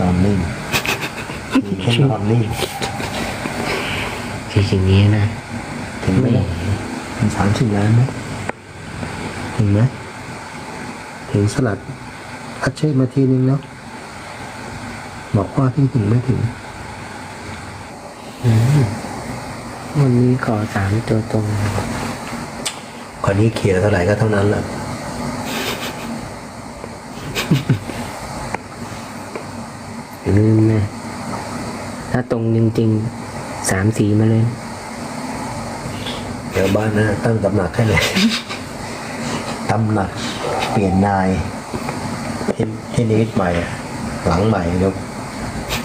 นอนนิ่งมีแค่นอนนิ่งจริงๆนี้นะถึงไม่ถึงสามสิบล้านไหมถึงไหมถึงสลัดอัดเช็คมาทีนึงเนาะบอกว่าที่ถึงไม่ถึง วันนี้ขอสามตัวตรงคนนี้เขียนเท่าไหร่ก็เท่านั้นแหละ อย่า ลืมนะ ถ้าตรงจริงๆสามสีมาเลย เดี๋ยวบ้านนะ ตั้งตำหนักให้เลยตำหนัก เปลี่ยนนายให้ให้นิดใหม่อะหลังใหม่เดี๋ยว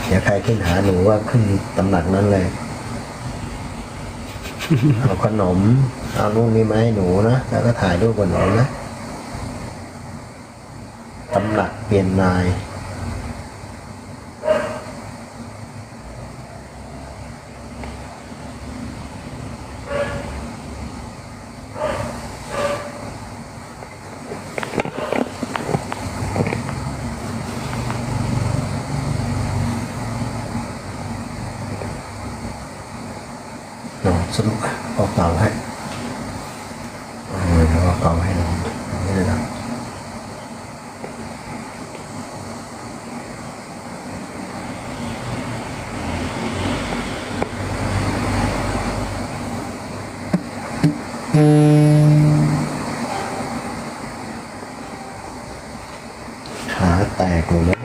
เดี๋ยวใครขึ้นหาหนูว่าขึ้นตำหนักนั้นเลย เอาขนม เอานู่นนี่มาให้หนูนะ แล้วก็ถ่ายรูปกับหนูนะ ตำหนักเปลี่ยนนาย น้องสนุกเอาเป่าให้เออแล้วเอาเป่าให้น้องนี่เลยนะขาแตกหมดแล้ว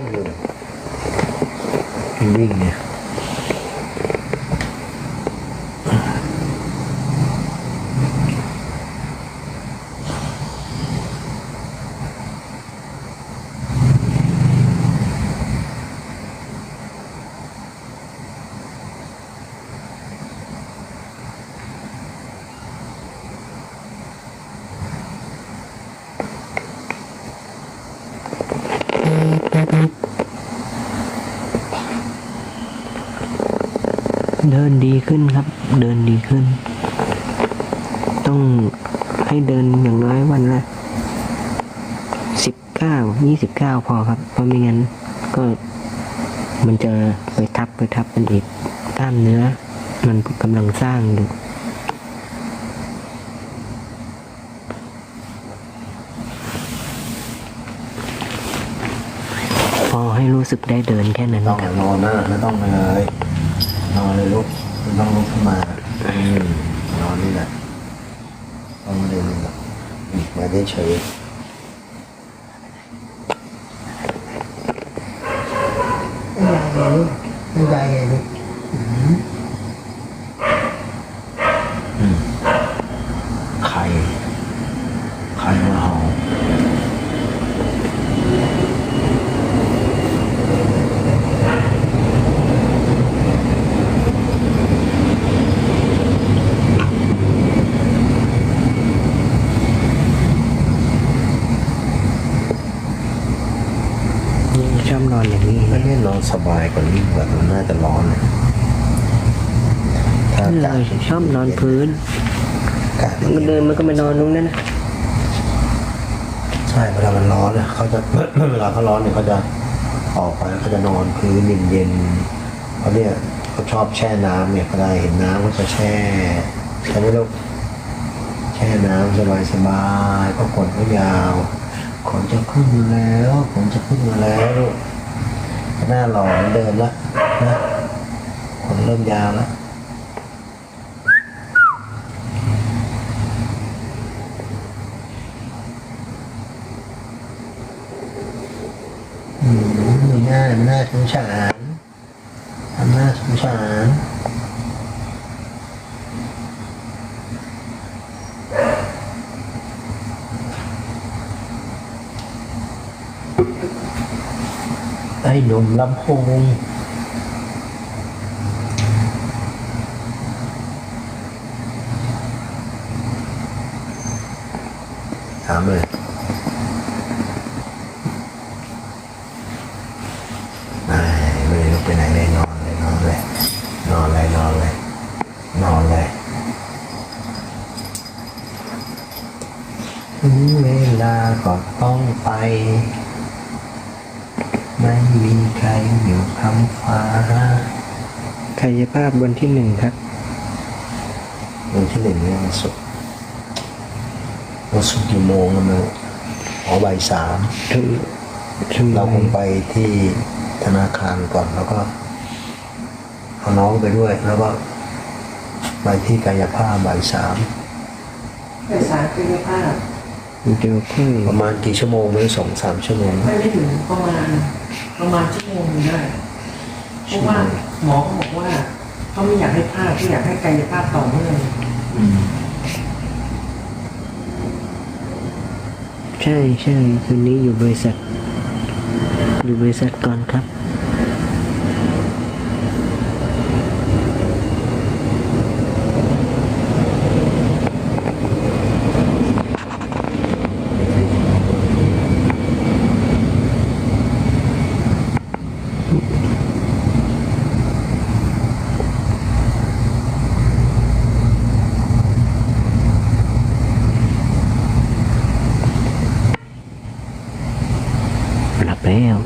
วิ่งเนี่ย เดินดีขึ้นครับ เดินดีขึ้น ต้องให้เดินอย่างน้อยวันละสิบเก้ายี่สิบเก้าพอครับ เพราะไม่งั้นก็มันจะไปทับไปทับกันอีกกล้ามเนื้อ มันกำลังสร้างอยู่พอให้รู้สึกได้เดินแค่นั้นต้องครับนอนนะไม่ต้องเลย นอนเลยลูกไม่ต้องลุกขึ้นมาอืมนอนนี่แหละต้องไม่ได้เฉยหรอกอืมมาเฉยไม่ได้ไงลูกใครใครมาเห่า ชอบนอนอย่างนี้ ไม่ได้นอนสบายกว่านี้แบบมันน่าจะร้อนเลยถ้า เราชอบนอนพื้นอากาศมันก็เดินมันก็มานอนตรงนั้นนะใช่เวลามันร้อนเนี่ยเขาจะเวลาเขาร้อนเนี่ยเขาจะออกไปแล้วเขาจะนอนพื้นเย็นๆเขาเนี่ยเขาชอบแช่น้ำเนี่ยเขาได้เห็นน้ำเขาจะแช่ใช่ไหมลูกแช่น้ำสบายๆเพราะขนเขายาวขนจะขึ้นมาแล้วขนจะขึ้นมาแล้วลูกหน้าหล่อเหมือนเดิมละนะขนเริ่มยาวแล้ว อืมมั นน่ามันน่าสงสารมันน่าสงสารไอ้หนุ่มลำโพงถามเลย ไม่ไม่ได้ลุกไปไหนเลยนอนเลยนอนเลยนอนเลยนอนเลยนอนเลยถึงเวลาก็ต้อง ไปไม่มีใครอยู่คำฟ้ากายภาพวันที่หนึ่งครับ วันที่หนึ่งเนี่ยวันศุกร์วันศุกร์กี่โมงกันมั้งอ๋อบ่ายสามถึงถึงเราคงไปที่ธนาคารก่อนแล้วก็เอาน้องไปด้วยแล้วก็ไปที่กายภาพบ่ายสามแต่สารกายภาพ เดี๋ยวค่อยประมาณกี่ชั่วโมงไม่สองสามชั่วโมงไม่ได้ถึงประมาณประมาณชั่วโมงหนึงได้เพราะว่าหมอเขาบอกว่าเขาไม่อยากให้พลาดเขาอยากให้กายภาพต่อเนื่องใช่ใช่คืนนี้อยู่บริษัท อยู่บริษัทก่อนครับ หลับแล้ว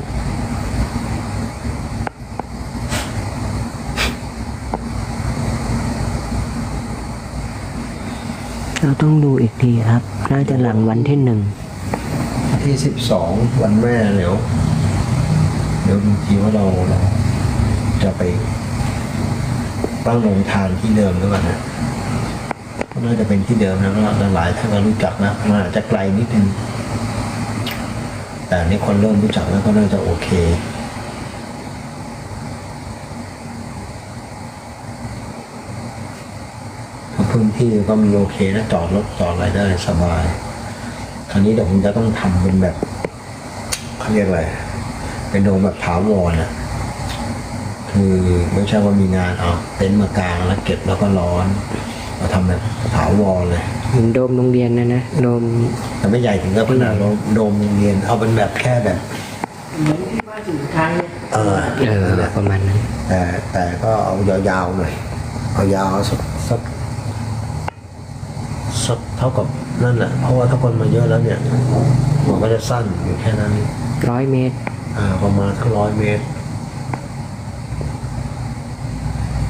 เราต้องดูอีกทีครับ น่าจะหลังวันที่หนึ่ง ที่สิบสองวันแม่เดี๋ยวเดี๋ยวดูทีว่าเราเราจะไปตั้งโรงทานที่เดิมหรือเปล่านะก็น่าจะเป็นที่เดิมนะแล้วหลายท่านก็รู้จักนะมันอาจจะไกลนิดนึงแต่อันนี่คนเริ่มรู้จักแล้วก็น่าจะโอเคพื้นที่ก็มีโอเคนะจอดรถจอดอะไรได้สบาย คราวนี้เดี๋ยวผมจะต้องทำเป็นแบบเขาเรียกอะไรเป็นโดมแบบถาวรอะคือไม่ใช่ว่ามีงานเอาเต็นท์มากางแล้วเก็บแล้วก็ร้อนเราทำแบบถาวรเลยเหมือนโดมโรงเรียนนะนะโดมแต่ไม่ใหญ่ถึงกับขนาดโดมโดมโรงเรียนเอาเป็นแบบแค่แบบเหมือนที่ว่าสุดท้ายเนี่ยเออเออนั่นแหละประมาณนั้นแต่แต่ก็เอายาวๆหน่อยเอายาวสักสัก สักเท่ากับนั่นแหละเพราะว่าถ้าคนมาเยอะแล้วเนี่ยมันก็จะสั้นอยู่แค่นั้นร้อยเมตร อ่าประมาณสักร้อยเมตร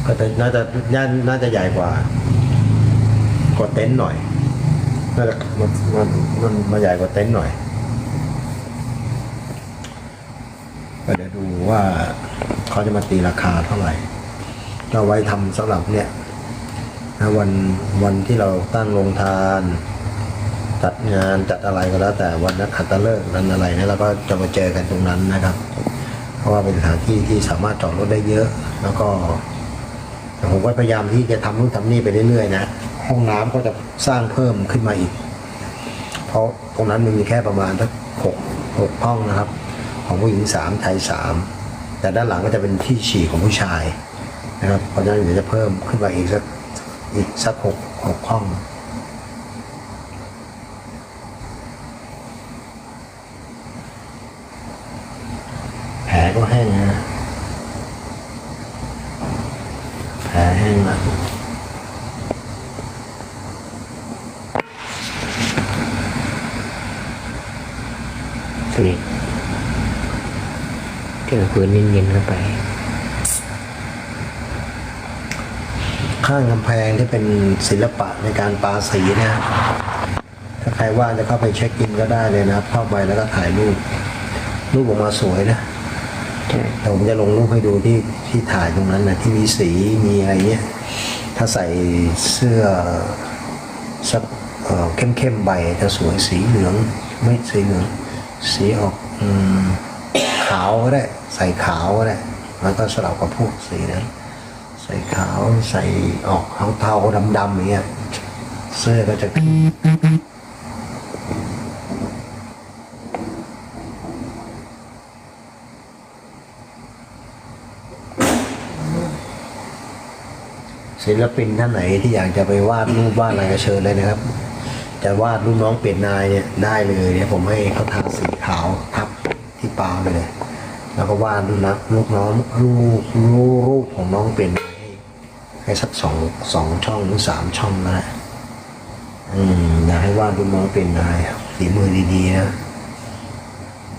ก็จะน่าจะน่าน่าจะใหญ่กว่ากว่าเต็นท์หน่อยน่าจะมันมันมันมาใหญ่กว่าเต็นท์หน่อยก็เดี๋ยวดูว่าเขาจะมาตีราคาเท่าไหร่ก็ไว้ทำสำหรับเนี่ย นะวันวันที่เราตั้งโรงทาน จัดงานจัดอะไรก็แล้ว แต่วันนัดขัตฤกษ์นั้นอะไรนี่เราก็จะมาเจอกันตรงนั้นนะครับ เพราะว่าเป็นสถานที่ที่สามารถจอดรถได้เยอะ แล้วก็ผมก็พยายามที่จะทำนู่นทำนี่ไปเรื่อยๆนะห้องน้ำก็จะสร้างเพิ่มขึ้นมาอีก เพราะตรงนั้นมันมีแค่ประมาณสักหกหกห้องนะครับ ของผู้หญิงสามชายสามแต่ด้านหลังก็จะเป็นที่ฉี่ของผู้ชายนะครับเพราะฉะนั้นเดี๋ยวจะเพิ่มขึ้นมาอีกสัก อีกสักหกหกห้อง แผลก็แห้งนะ แผลแห้งแล้วนี่เจอพื้นเย็นๆเข้าไป ข้างกำแพงที่เป็นศิลปะในการปาสีนะถ้าใครว่างจะเข้าไปเช็คอินก็ได้เลยนะครับ เข้าไปแล้วก็ถ่ายรูป รูปออกมาสวยนะแต่ผมจะลงรูปให้ดูที่ที่ถ่ายตรงนั้นนะที่มีสีมีอะไรเงี้ยถ้าใส่เสื้อสักเอ่อเข้มๆใบจะสวยสีเหลืองไม่สีเหลืองสีออกอขาวก็ได้ ใส่ขาวก็ได้แล้วก็สลับกับพวกสีนั้น ใส่ขาวใส่ออกเทาๆดำๆอย่างเงี้ยเสื้อก็จะศิลปินท่านไหนที่อยากจะไปวาดรูปวาดอะไรก็เชิญเลยนะครับ จะวาดรูปน้องเปลี่ยนนายเนี่ยได้เลยเนี่ยผมให้เขาทาสีขาวทับที่ปาเลย แล้วก็วาดรูปนักลูกน้องรูปรูปรูปของน้องเปลี่ยน นายให้ให้สักสองสองช่องหรือสามช่องก็ได้อืมอยากให้วาดรูปน้องเปลี่ยนนายฝีมือดีๆนะ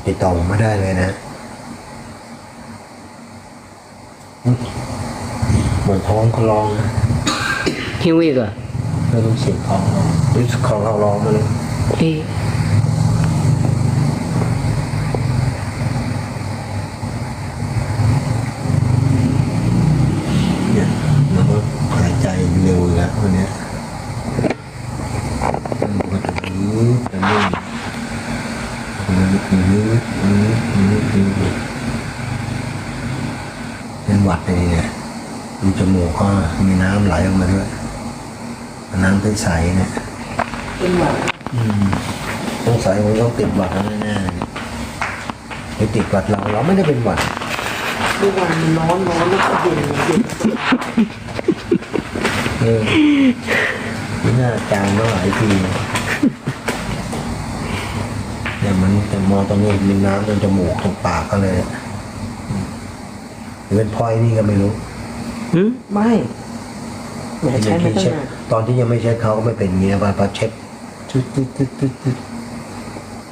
ติดต่อผมไม่ได้เลยนะเหมือนท้องเขาร้องนะหิวอีกเหรอไม่ต้องเสียงท้องร้องหรือของเราร้องมาเลยเอ๊ะ เนี่ยมันก็หายใจเร็วอยู่แล้ววันเนี้ยมันก็จะยืดจะนิ่งมันก็ยืดยืดยืดยืดเป็นหวัดเลยเนี่ยดู จมูกก็มีน้ำไหลออกมาด้วย น้ำใสๆเนี่ยเป็นหวัดสงสัยมันต้องติดหวัดแล้วแน่ๆเลยไปติดหวัดเราเราไม่ได้เป็นหวัดเมื่อวานมันร้อนร้อนแล้วก็เย็นเย็นเออนี่น่าจางมาหลายทีเนี่ยมันแต่มองตรงนี้มีน้ำตรงจมูกตรงปากก็เลยอืมหรือเป็นพลอยนี่ก็ไม่รู้ หืมไม่แหมใช้ไม่ที่ตั้งเช็ดนานตอนที่ยังไม่เช็ดเขาก็ไม่เป็นอย่างเงี้ยพอพอเช็ดตึ๊ดตึ๊ดตึ๊ดตึ๊ดตึ๊ด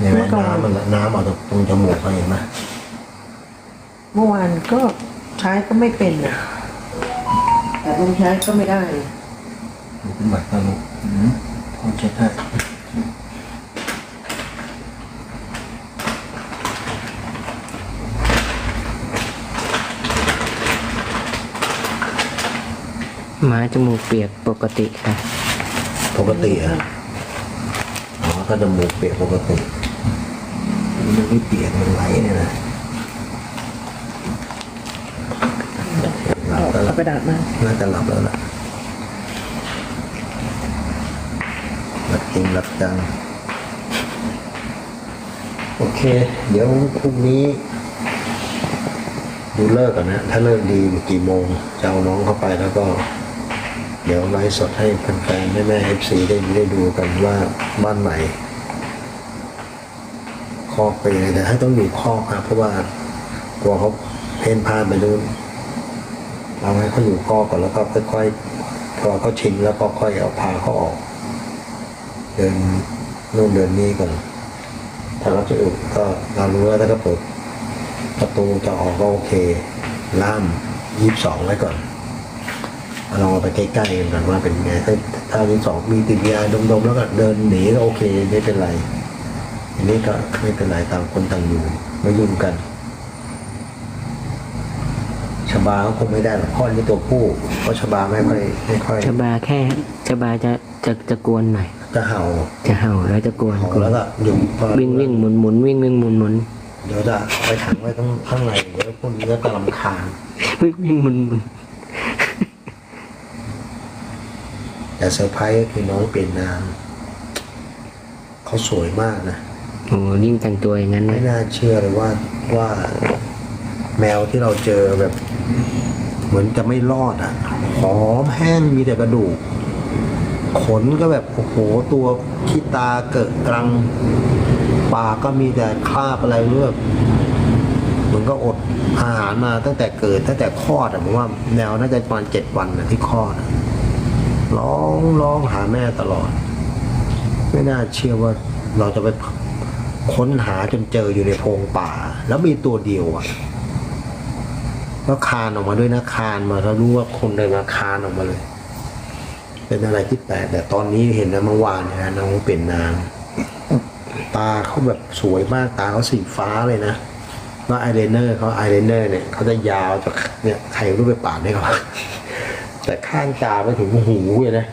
เนี่ยไหมน้ำมันน้ำออกตรงจมูกเขาเห็นไหมเมื่อวานก็ใช้ก็ไม่เป็นอะแต่ลงใช้ก็ไม่ได้มันเป็นหวัดตลกอืมพอเช็ดให้ หมาจมูกเปียกปกติค่ะปกติอะอ๋อถ้าจมูกเปียกปกติ มันไม่เปียกมันไหลเนี่ยนะหลับแล้วเอาล่ะกระดาษมาน่าจะหลับแล้วล่ะหลับจริงหลับจัง โอเค เดี๋ยวพรุ่งนี้ดูเลิกก่อนนะ ถ้าเลิกดีกี่โมงจะเอาน้องเข้าไปแล้วก็ เดี๋ยวไลฟ์สดให้แฟนๆแม่ๆเอฟซีได้ได้ดูกันว่าบ้านใหม่คอกเป็นยังไงแต่ให้ต้องอยู่คอกครับเพราะว่ากลัวเขาเพ่นพ่านไปนู่นเอาให้เขาอยู่คอกก่อนแล้วก็ค่อยๆพอเขาชินแล้วก็ค่อยเอาพาเขาออก เดินนู่นเดินนี่ก่อนถ้าเราจะอึก็เรารู้ว่าถ้าเขาเปิดประตูจะออกก็โอเคล่ามยี่สิบสองไว้ก่อน ลองเอาไปใกล้ๆกันก่อนว่าเป็นไงถ้าถ้าที่สองมีติดยาดมๆแล้วก็เดินหนีก็โอเคไม่เป็นไร อันนี้ก็ไม่เป็นไรต่างคนต่างอยู่ไม่ยุ่งกันชบาก็คงไม่ได้หรอกเพ่อนี่ตัวผู้เพราะชบาไม่ค่อยไม่ค่อยชบาแค่ชบาจะจะจะกวนหน่อยจะเห่าจะเห่าแล้วจะกวนเห่ากวนแล้วก็อยู่พอวิ่งวิ่งหมุนหมุนวิ่งวิ่งหมุนหมุนเดี๋ยวจะเอาไปขังไว้ข้างข้างในเดี๋ยวพวกนี้ก็จะรำคาญวิ่งวิ่งหมุนหมุน แต่เซอร์ไพรส์ก็คือน้องเปลี่ยนนามเขาสวยมากนะโอ้ยิ่งแต่งตัวอย่างนั้นไม่นะน่าเชื่อเลยว่าว่าแมวที่เราเจอแบบ เหมือนจะไม่รอดอะหอมแห้งมีแต่กระดูก ขนก็แบบโอ้โหตัวขี้ตาเกิดกรัง ปากก็มีแต่คราบอะไรไม่รู้แบบเหมือนก็อดอาหารมาตั้งแต่เกิดตั้งแต่คลอดอะผมว่าแมวน่าจะประมาณเจ็ดวันนะที่คลอดอะ ร้องร้องหาแม่ตลอด ไม่น่าเชื่อว่าเราจะไปค้นหาจนเจออยู่ในโพรงป่า แล้วมีตัวเดียวอะแล้วคานออกมาด้วยนะคานมาแล้วรู้ว่าคนเดินมาคานออกมาเลย เป็นอะไรที่แปลกแต่ตอนนี้เห็นนะเมื่อวานเนะน้องเปลี่ยนนาง ตาเขาแบบสวยมากตาเขาสีฟ้าเลยนะแล้วไอายไลเนอร์เขาไอายไลเนอร์เนี่ยเขาจะยาวจากเนี่ยใครรู้ไปปาดให้เขา แต่ข้างตาไปถึงหูเลยนะ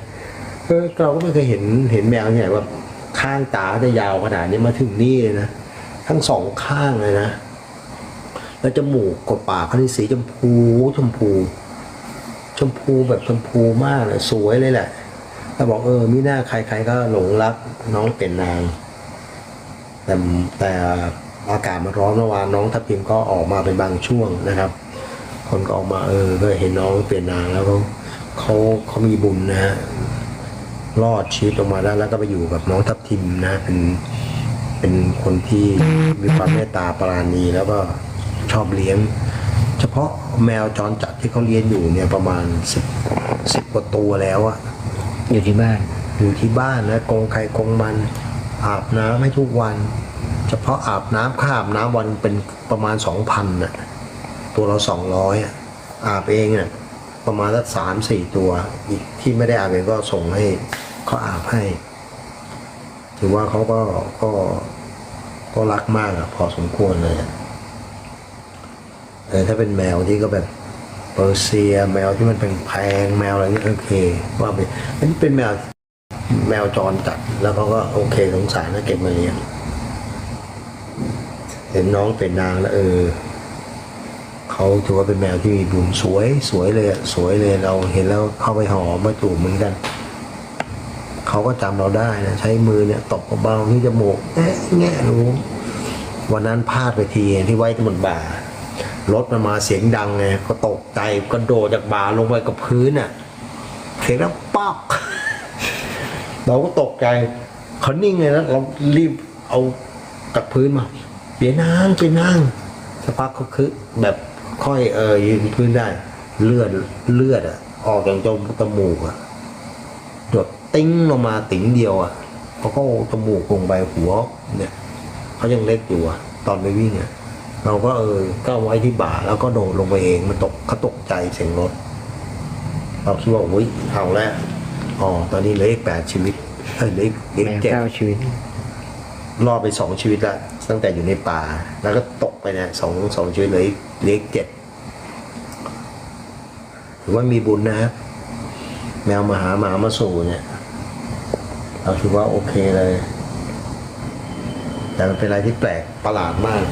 เออเราก็ไม่เคยเห็นเห็นแมวเนี่ยแบบข้างตาจะยาวขนาดนี้มาถึงนี่เลยนะทั้งสองข้างเลยนะแล้วจมูกกับปากเขาที่สีชมพูชมพู ชมพูแบบชมพูมากเลยสวยเลยแหละแล้วบอกเออมิน่าใคร ๆ ก็หลงรักน้องเป็นนางแต่แต่อากาศมันร้อนเมื่อวานน้องทัพพิมก็ออกมาเป็นบางช่วงนะครับ คนก็ออกมาเออก็เห็นน้องเปลี่ยนนางแล้วก็ เขาเขามีบุญนะฮะรอดชีวิตออกมาได้แล้วก็ไปอยู่กับน้องทัพทิมนะเป็นเป็นคนที่มีความเมตตาปราณีแล้วก็ชอบเลี้ยง เฉพาะแมวจรจัดที่เขาเลี้ยงอยู่เนี่ยประมาณสิบสิบกว่าตัวแล้วอะอยู่ที่บ้าน อยู่ที่บ้านนะกรงใครกรงมัน อาบน้ำให้ทุกวัน เฉพาะอาบน้ำค่าอาบน้ำวันเป็นประมาณสองพันน่ะตัวเราสองร้อยอะอาบเองเนี่ย ประมาณสักสามสี่ตัวอีกที่ไม่ได้อาบเองก็ส่งให้เขาอาบให้ ถือว่าเขาก็ก็ก็รักมากอะพอสมควรเลยแต่ถ้าเป็นแมวที่ก็แบบเปอร์เซียแมวที่มันเป็นแพงแมวอะไรเงี้ยโอเคว่าไปอันนี้เป็นแมวแมวจรจัดแล้วเขาก็โอเคสงสารนะเก็บมาเลี้ยงเห็นน้องเป็นนางแล้วเออ เขาถือว่าเป็นแมวที่มีบุญสวยสวยเลยอะสวยเลยเราเห็นแล้วเข้าไปหอมมาจูบเหมือนกัน เขาก็จำเราได้นะใช้มือเนี่ยตบเบาๆที่จมูกแอะแงะรู้ วันนั้นพลาดไปทีที่ไว้ที่บนบ่ารถมันมาเสียงดังไงก็ตกใจกระโดดจากบ่าลงไปกับพื้นอะเสียงแล้วป๊อกเราก็ตกใจเขานิ่งเลยนะเรารีบเอากับพื้นมาเปลี่ยนนางเปลี่ยนนางสักพักเขาคือแบบ ค่อยเออยืนพื้นได้ เลือดเลือดอะ ออกจากจมูกจมูกอะหยดติ้งลงมาติ๋งเดียวอะเขาก็เอาจมูกลงไปหัว เนี่ยเขายังเล็กอยู่อะ ตอนไปวิ่งอะเราก็เออก็เอาไว้ที่บ่า แล้วก็โดดลงไปเองมันตกเขาตกใจเสียงรถเราคิดว่าอุ้ยเอาแล้วอ๋อตอนนี้เหลืออีกแปดชีวิตเอ้ยเหลืออีกเหลือแมอีวกเจ็ดเก้าชีวิต รอดไปสองชีวิตละ ตั้งแต่อยู่ในป่า แล้วก็ตกไปเนี่ยสองสองชีวิตเลยเลืออีกเจ็ดถือว่ามีบุญนะครับแมวมาหาหมามาสู่เนี่ย เราคิดว่าโอเคเลย แต่มันเป็นอะไรที่แปลกประหลาดมาก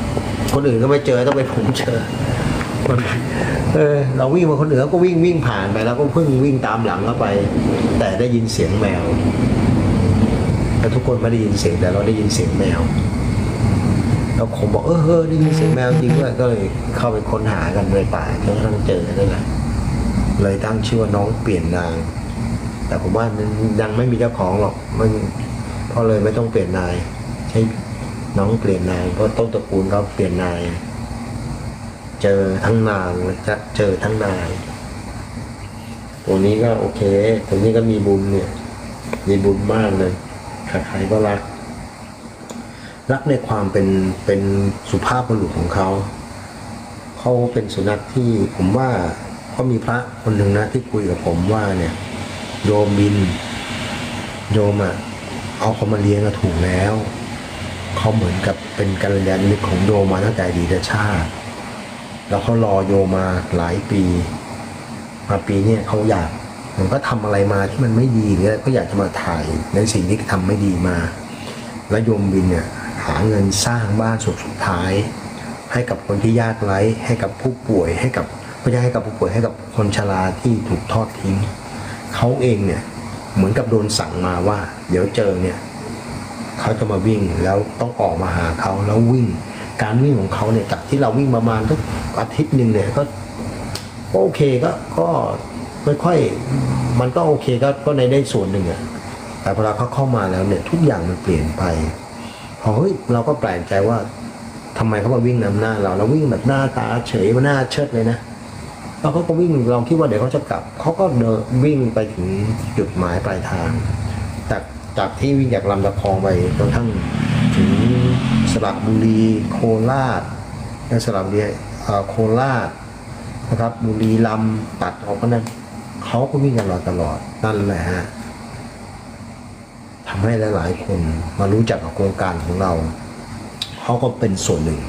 คนอื่นก็ไม่เจอต้องเป็นผมเจอมันเออเราวิ่งมาคนอื่นเขาก็วิ่งวิ่งผ่านไปแล้วก็เพิ่งวิ่งตามหลังเข้าไป แต่ได้ยินเสียงแมวแต่ทุกคนไม่ได้ยินเสียงแต่เราได้ยินเสียงแมว แล้วผมบอกเออเออได้ยินเสียงแมวจริงด้วยก็เลยเข้าไปค้นหากันในป่าจนกระทั่งเจอนั่นแหละเลยตั้งชื่อว่าน้องเปลี่ยนนาง แต่ผมว่ามันยังไม่มีเจ้าของหรอกมันเพราะเลยไม่ต้องเปลี่ยนนาย ใช้น้องเปลี่ยนนายเพราะต้นตระกูลเขาเปลี่ยนนาย เจอทั้งนางจะเจอทั้งนายตัวนี้ก็โอเคตัวนี้ก็มีบุญเนี่ย มีบุญมากเลยใครๆก็รัก รักในความเป็นเป็นสุภาพบุรุษของเขาเขาเป็นสุนัขที่ผมว่าเขามีพระคนหนึ่งนะที่คุยกับผมว่าเนี่ย โยมบิน โยมอะเอาเขามาเลี้ยงก็ถูกแล้วเขาเหมือนกับเป็นกัลยาณมิตรของโยมมาตั้งแต่ดีตชาติ แล้วเขารอโยมมาหลายปี มาปีเนี้ยเขาอยากผมก็ทำอะไรมาที่มันไม่ดีหรืออะไรก็อยากจะมาถ่ายในสิ่งที่ทำไม่ดีมา แล้วโยมบินเนี่ย หาเงินสร้างบ้านสุดสุดท้าย ให้กับคนที่ยากไร้ให้กับผู้ป่วยให้กับไม่ใช่ให้กับผู้ป่วยให้กับคนชราที่ถูกทอดทิ้งเขาเองเนี่ยเหมือนกับโดนสั่งมาว่า เดี๋ยวเจอเนี่ยเขาจะมาวิ่งแล้วต้องออกมาหาเขาแล้ววิ่ง การวิ่งของเขาเนี่ยจากที่เราวิ่งประมาณทุกอาทิตย์หนึ่งเนี่ยก็ก็โอเคก็ก็ค่อยๆมันก็โอเคก็ก็ในได้ส่วนหนึ่งอะแต่พอเราเขาเข้ามาแล้วเนี่ยทุกอย่างมันเปลี่ยนไป พอเฮ้ยเราก็แปลกใจว่าทำไมเขามาวิ่งนำหน้าเราเราวิ่งแบบหน้าตาเฉยมาหน้าเชิดเลยนะแล้วเขาก็วิ่งเราคิดว่าเดี๋ยวเขาจะกลับเขาก็เดินวิ่งไปถึงจุดหมายปลายทางจากจากที่วิ่งจากลำตะคองไปจนทั้งถึงสระบุรีโคราชและสระบุรีโคราชนะครับบุรีลำตัดออกก็นั้นเขาก็วิ่งกันเราตลอดนั่นแหละฮะำให้หลาย ๆ คนมารู้จักกับโครงการของเราเขาก็เป็นส่วนหนึ่ง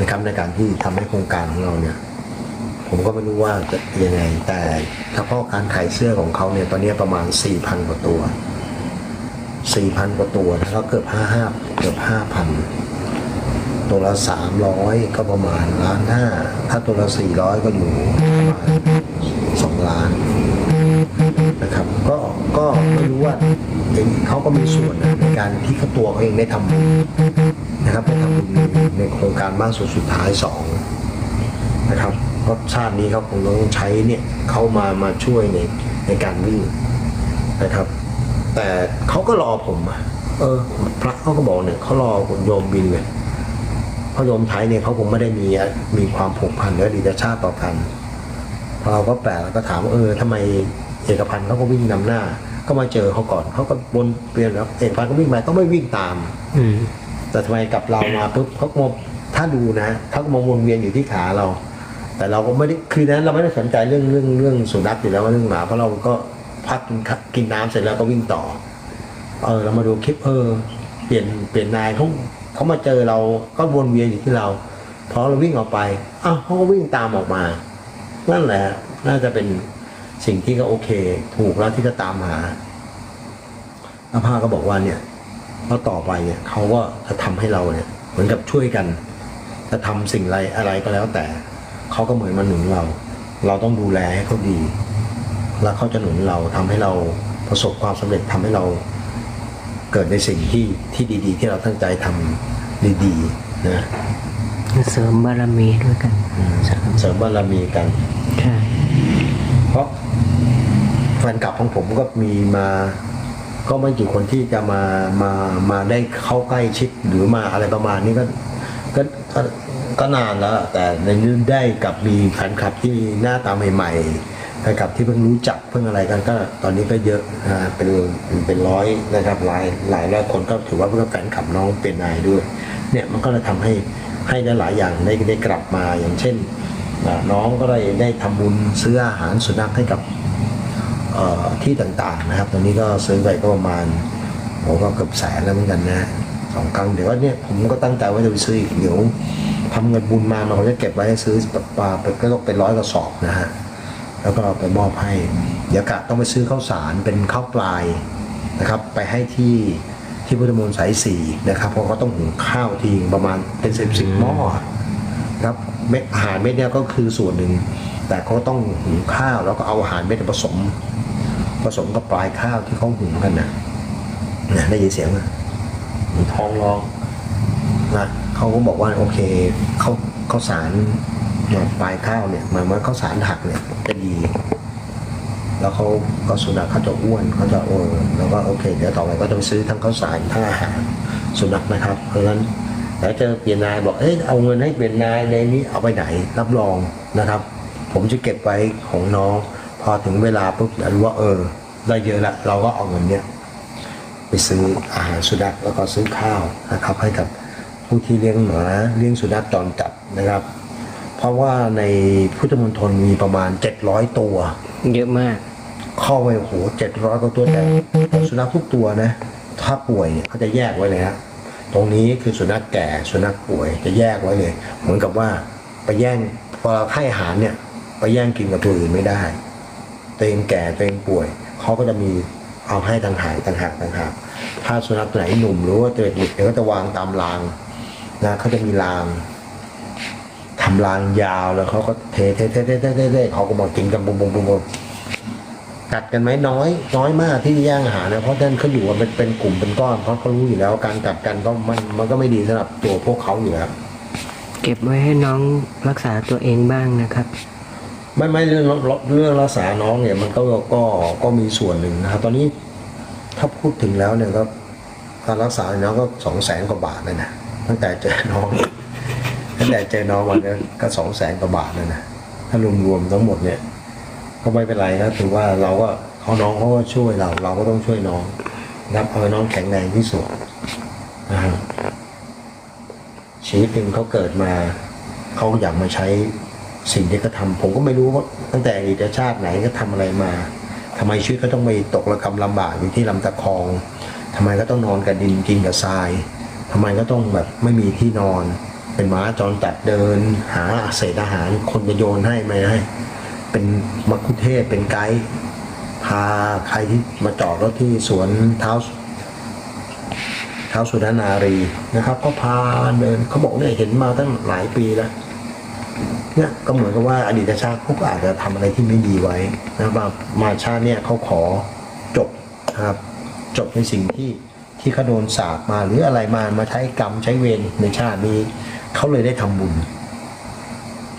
นะครับในการที่ทำให้โครงการของเราเนี่ย ผมก็ไม่รู้ว่าจะยังไง แต่เฉพาะการขายเสื้อของเขาเนี่ยตอนนี้ประมาณ 4,000 กว่าตัว 4,000 กว่าตัวแล้วเกือบ55เกือบ5,000 ตัวละสามร้อยก็ประมาณล้านห้าถ้าตัวละสี่ร้อยก็อยู่ประมาณสองล้านนะครับ ก็ก็ไม่รู้ว่า เองเขาก็มีส่วนในการที่เขาตัวเขาเองได้ทำบุญนะครับได้ทำบุญในโครงการบ้านสุดสุดท้ายสองนะครับเพราะชาตินี้เขาคงต้องใช้เนี่ยเขามามาช่วยในในการวิ่งนะครับ แต่เขาก็รอผมเออพระเขาก็บอกเนี่ยเขารอคุณโยมบินเลยพระโยมไทยเนี่ยเขาคงไม่ได้มีมีความผูกพันหรืออดีตชาติต่อกันพอเราก็แปลกแล้วก็ถามว่าเออทำไมเอกพันธ์เขาก็วิ่งนำหน้า ก็มาเจอเขาก่อนเขาก็วนเปลี่ยนแล้วเอกพันธ์ก็วิ่งไปก็ไม่วิ่งตาม อืมแต่ทำไมกับเรามาปุ๊บเขาก็มาถ้าดูนะเขาก็มาวนเวียนอยู่ที่ขาเรา แต่เราก็ไม่ได้คือนั้นเราไม่ได้สนใจเรื่องเรื่องเรื่องสุนัขอยู่แล้วว่าเรื่องหมาเพราะเราก็พักกินข้ากินน้ำเสร็จแล้วก็วิ่งต่อ เออเรามาดูคลิปเออ เปลี่ยนเปลี่ยนนายเขาเขามาเจอเราก็วนเวียนอยู่ที่เราพอเราวิ่งออกไปอ้าวเขาก็วิ่งตามออกมา นั่นแหละ น่าจะเป็น สิ่งที่ก็โอเค ถูกแล้วที่จะตามหาอาภาก็บอกว่าเนี่ยแล้วต่อไปเนี่ยเขาก็จะทำให้เราเนี่ย เหมือนกับช่วยกัน จะทำสิ่งอะไรอะไรก็แล้วแต่เขาก็เหมือนมาหนุนเรา เราต้องดูแลให้เขาดี แล้วเขาจะหนุนเราทำให้เราประสบความสำเร็จทำให้เราเกิดในสิ่งที่ที่ดี ๆ ที่เราตั้งใจทำดีๆนะเสริมบารมีด้วยกันเสริมบารมีกันใช่ เพราะแฟนคลับของผมก็มีมา ก็ไม่กี่คนที่จะมามามาได้เข้าใกล้ชิดหรือมาอะไรประมาณนี้ก็ก็ก็ก็นานแล้ว แต่ในนี้ได้กับมีแฟนคลับที่หน้าตาใหม่ๆแฟนคลับที่เพิ่งรู้จักเพิ่งอะไรกันก็ ตอนนี้ก็เยอะนะเป็นเป็นร้อยนะครับหลายหลายร้อยคนก็ถือว่าเพื่อนแฟนคลับน้องเป็นนายด้วย เนี่ยมันก็เลยทำให้ให้ได้หลายอย่างได้ได้กลับมาอย่างเช่น น้องก็ได้ได้ทำบุญซื้ออาหารสุนัขให้กับที่ต่างๆนะครับ ตอนนี้ก็ซื้อไปก็ประมาณผมก็เกือบแสนแล้วเหมือนกันนะสองครั้งเดี๋ยวว่าเนี่ยผมก็ตั้งใจว่าจะไปซื้ออีกเดี๋ยวทำเงินบุญมามันก็จะเก็บไว้ให้ซื้อปลาไปก็ต้องเป็นร้อยกระสอบนะฮะแล้วก็ไปมอบให้ เดี๋ยวกะต้องไปซื้อข้าวสารเป็นข้าวปลายนะครับ ไปให้ที่ที่พุทธมณฑลสายสี่นะครับเพราะเขาต้องหุงข้าวทีประมาณเป็นสิบสิบหม้อครับ อาหารเม็ดเนี่ยก็คือส่วนหนึ่ง แต่เขาต้องหุงข้าวแล้วก็เอาอาหารเม็ดผสม ผสมกับปลายข้าวที่เขาหุงกันนะนะได้ยินเสียงไหมมีท้องร้องนะเขาก็บอกว่าโอเคเขาเขาวสารเนี่ยปลายข้าวเนี่ยหมายว่าเขาวสารหักเนี่ยจะดี แล้วเขาก็สุนัขเขาจะอ้วนเขาจะเออแล้วก็โอเคเดี๋ยวต่อไปก็จะไปซื้อทั้งข้าวสารทั้งอาหารสุนัขนะครับ เพราะฉะนั้น แล้วเจอเปลี่ยนนายบอกเอ้ยเอาเงินให้เปลี่ยนนายในนี้เอาไปไหนรับรองนะครับ ผมจะเก็บไว้ของน้อง พอถึงเวลาปุ๊บรู้ว่าเออได้เยอะละเราก็เอาเงินเนี้ยไปซื้ออาหารสุนัขแล้วก็ซื้อข้าวนะครับให้กับผู้ที่เลี้ยงหมาเลี้ยงสุนัขจรจัดนะครับ เพราะว่าในพุทธมณฑลมีประมาณ 700 ตัว เยอะมาก เข้าไปโอ้โหเจ็ดร้อยกว่าตัวแต่แต่สุนัขทุกตัวนะ ถ้าป่วยเนี่ยเขาจะแยกไว้เลยฮะ ตรงนี้คือสุนัขแก่สุนัขป่วยจะแยกไว้เลย เหมือนกับว่าไปแย่งพอเราให้อาหารเนี่ยไปแย่งกินกับตัวอื่นไม่ได้ตัวเองแก่ตัวเองป่วยเขาก็จะมีเอาให้ต่างหากต่างหากต่างหากถ้าสุนัขไหนหนุ่มหรือว่าตัวเด็กเดี๋ยก็จะวางตามรางนะเขาจะมีรางทำรางยาวแล้วเขาก็เทเทเทเทเทเทเทเขาก็มากินกันบุ้มบุ้มบุ้มบุ้ม กัดกันไหมน้อย น้อยมากที่แย่งอาหารนะเพราะท่านเขาอยู่กันเป็นเป็นกลุ่มเป็นก้อนเพราะเขารู้อยู่แล้วการกัดกันก็มันมันก็ไม่ดีสำหรับตัวพวกเขาอยู่แล้วเก็บไว้ให้น้องรักษาตัวเองบ้างนะครับไม่ไม่เรื่องเรื่องรักษาน้องเนี่ยมันก็ก็ก็มีส่วนหนึ่งนะครับ ตอนนี้ถ้าพูดถึงแล้วเนี่ยก็การรักษาน้องก็สองแสนกว่าบาทเลยนะตั้งแต่เจอน้องตั้งแต่เจอน้องมาเนี่ยก็สองแสนกว่าบาทเลยนะถ้ารวมๆทั้งหมดเนี่ย ก็ไม่เป็นไรครับถือว่าเราก็เขาน้องเขาก็ช่วยเรา เราก็ต้องช่วยน้องนะครับเอาน้องแข็งแรงที่สุดนะครับชีวิตหนึ่งเขาเกิดมาเขาอยากมาใช้สิ่งที่เขาทำผมก็ไม่รู้ว่าตั้งแต่อดีตชาติไหนก็ทำอะไรมาทำไมชีวิตเขาต้องไปตกระกำลำบากอยู่ที่ลำตะคองทำไมก็ต้องนอนกับดินกินกับทรายทำไมก็ต้องแบบไม่มีที่นอน เป็นหม้าจรจัดเดิน หาเศษอาหารคนจะโยนให้ไม่ให้ เป็นมัคคุเทศเป็นไกด์พาใครที่มาจอดรถที่สวนเท้าเท้าสุนนารีนะครับ ก็พาเดินเขาบอกเนี่ยเห็นมาตั้งหลายปีแล้วเนี่ยก็เหมือนกับว่าอดีตชาติเขาก็อาจจะทำอะไรที่ไม่ดีไว้นะครับมาชาติเนี่ยเขาขอจบนะครับ จบในสิ่งที่ที่เขาโดนสาปมาหรืออะไรมามาใช้กรรมใช้เวรในชาตินี้เขาเลยได้ทำบุญ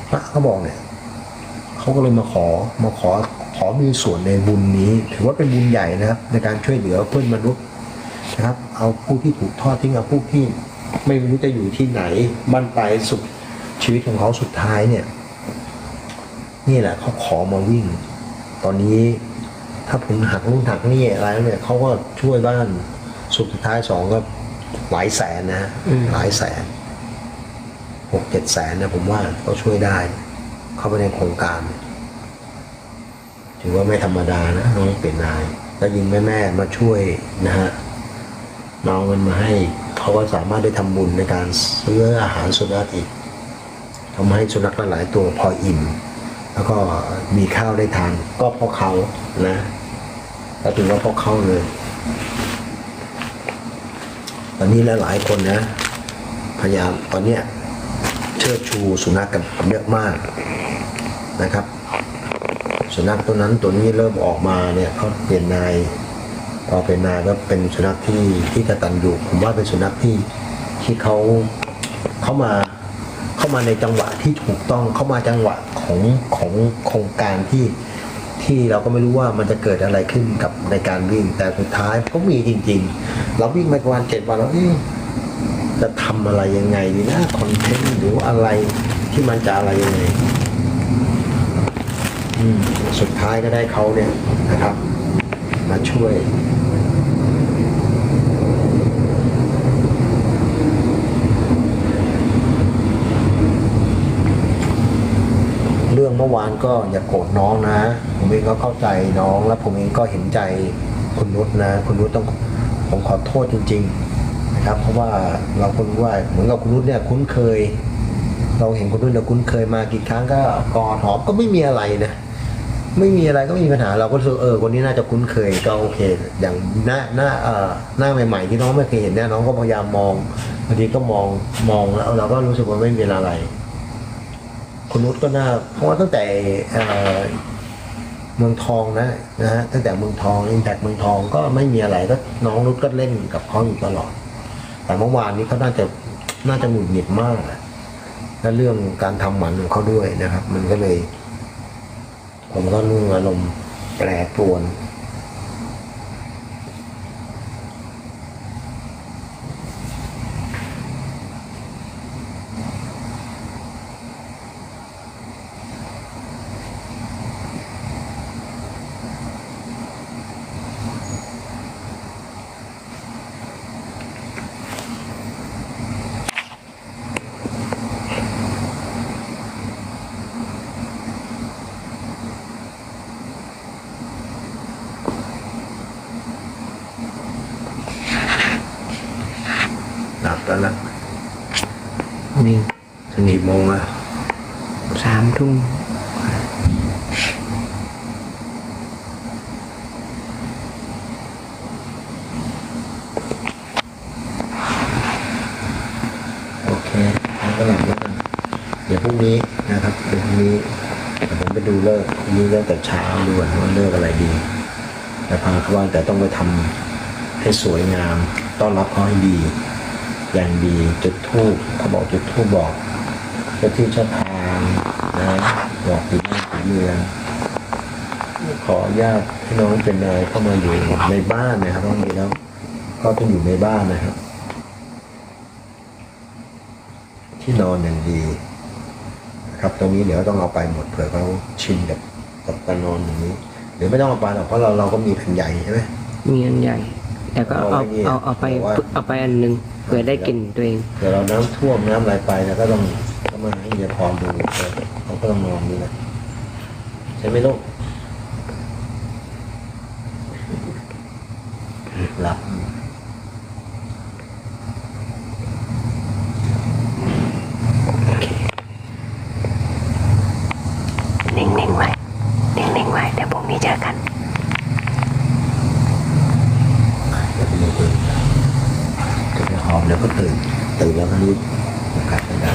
พระเขาบอกเนี่ย เขาก็เลยมาขอมาขอขอมีส่วนในบุญนี้ ถือว่าเป็นบุญใหญ่นะครับ ในการช่วยเหลือเพื่อนมนุษย์นะครับ เอาผู้ที่ถูกทอดทิ้งเอาผู้ที่ไม่รู้จะอยู่ที่ไหนบ้านปลายสุดชีวิตของเขาสุดท้ายเนี่ย นี่แหละเขาขอมาวิ่ง ตอนนี้ถ้าผมหักนู่นหักนี่อะไรเนี่ยเขาก็ช่วยบ้านสุดท้ายสองก็หลายแสนนะหลายแสนหกเจ็ดแสนนะผมว่าก็ช่วยได้ เข้าไปในโครงการ ถือว่าไม่ธรรมดานะน้องเป็นนาย แล้วยิงแม่แม่มาช่วยนะฮะน้องเงินมาให้เขาก็สามารถได้ทำบุญในการซื้ออาหารสุนัขอีกทำให้สุนัขหลายตัวพออิ่ม แล้วก็มีข้าวได้ทานก็เพราะเขานะก็ถือว่าเพราะเขาเลยตอนนี้หลายๆคนนะพยายามตอนเนี้ยเชิดชูสุนัขกันเยอะมาก นะครับสุนัขตัวนั้นตัวนี้เริ่มออกมาเนี่ยเขาเปลี่ยนนายพอเป็นนายก็เป็นสุนัขที่ที่กตัญญูผมว่าเป็นสุนัขที่ที่เขาเขามาเข้ามาในจังหวะที่ถูกต้องเข้ามาจังหวะของของโครงการที่ที่เราก็ไม่รู้ว่ามันจะเกิดอะไรขึ้นกับในการวิ่ง แต่สุดท้ายก็มีจริง ๆ เราวิ่งมาประมาณเจ็ดวันแล้วจะทำอะไรยังไงดีนะคอนเทนต์หรืออะไรที่มันจะอะไรยังไง สุดท้ายก็ได้เขาเนี่ยนะครับ มาช่วยเรื่องเมื่อวานก็อย่าโกรธน้องนะ ผมเองก็เข้าใจน้องและผมเองก็เห็นใจคุณนุชนะ คุณนุชต้องผมขอโทษจริง ๆนะครับ เพราะว่าเราก็รู้ว่าเหมือนกับคุณนุชเนี่ยคุ้นเคย เราเห็นคุณนุชเนี่ยคุ้นเคยมากี่ครั้งก็กอดหอมก็ไม่มีอะไรนะ ไม่มีอะไรก็ไม่มีปัญหาเราก็รู้สึกเออคนนี้น่าจะคุ้นเคยก็โอเค อย่างหน้าหน้าเอ่อหน้าใหม่ ๆ ที่น้องไม่เคยเห็นเนี่ยน้องก็พยายามมองบางทีก็มองมองแล้วเราก็รู้สึกว่าไม่มีอะไรคุณนุชก็น่าเพราะว่าตั้งแต่เอ่อเมืองทองนะนะฮะตั้งแต่เมืองทองอินแพคเมืองทองก็ไม่มีอะไรก็น้องนุชก็เล่นกับเขาอยู่ตลอด แต่เมื่อวานนี้เขาน่าจะน่าจะหงุดหงิดมากและเรื่องการทำหมันของเขาด้วยนะครับ มันก็เลย ผมก็นุ่งอารมณ์แปรปรวน หลับ แล้วนะนี่ถึงกี่โมงอะสามทุ่มโอเคงั้นก็หลับแล้วกันเดี๋ยวพรุ่งนี้นะครับเดี๋ยวพรุ่งนี้เดี๋ยวผมไปดูเลิกษ์พรุ่งนี้เลิกแต่เช้าดูก่อนว่าเลิกอะไรดีแต่พาเขาว่าแต่ต้องไปทำให้สวยงาม ต้อนรับเขาให้ดี อย่างดีจุดทูบเขาบอกจุดทูบบอกเจ้าที่เจ้าทางนะบอกปีหน้าปีเมืองขออนุญาตให้น้องเป็นนายเข้ามาอยู่ในบ้านนะครับตอนนี้แล้ว ก็ต้องอยู่ในบ้านนะครับ ที่นอนอย่างดีครับตรงนี้เดี๋ยวต้องเอาไปหมดเผื่อเขาชินกับกับการนอนอย่างนี้หรือไม่ต้องเอาไปหรอกเพราะเราเราก็มีแผ่นใหญ่ใช่ไหมมีอันใหญ่ แต่ก็เอาเอาไว้นี่เอาเอาไปแต่ว่าเอาไปอันหนึ่งเผื่อได้กลิ่นตัวเองเดี๋ยวเราน้ำท่วมน้ำอะไรไปแล้วก็ต้องก็มาให้เยายพรดูเขาก็ต้องนอนนี่แหละใช่ไหมลูกหลับ นิ่งๆไว้ นิ่งๆไว้ เดี๋ยวพรุ่งนี้เจอกัน เดี๋ยวไปดูตื่นจะไปหอมเดี๋ยวก็ตื่นตื่นแล้วก็รีบกลับไปได้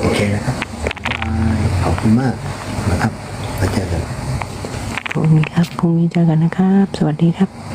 โอเคนะครับขอบคุณมากนะครับมาเจอกันนะครับ สวัสดีครับ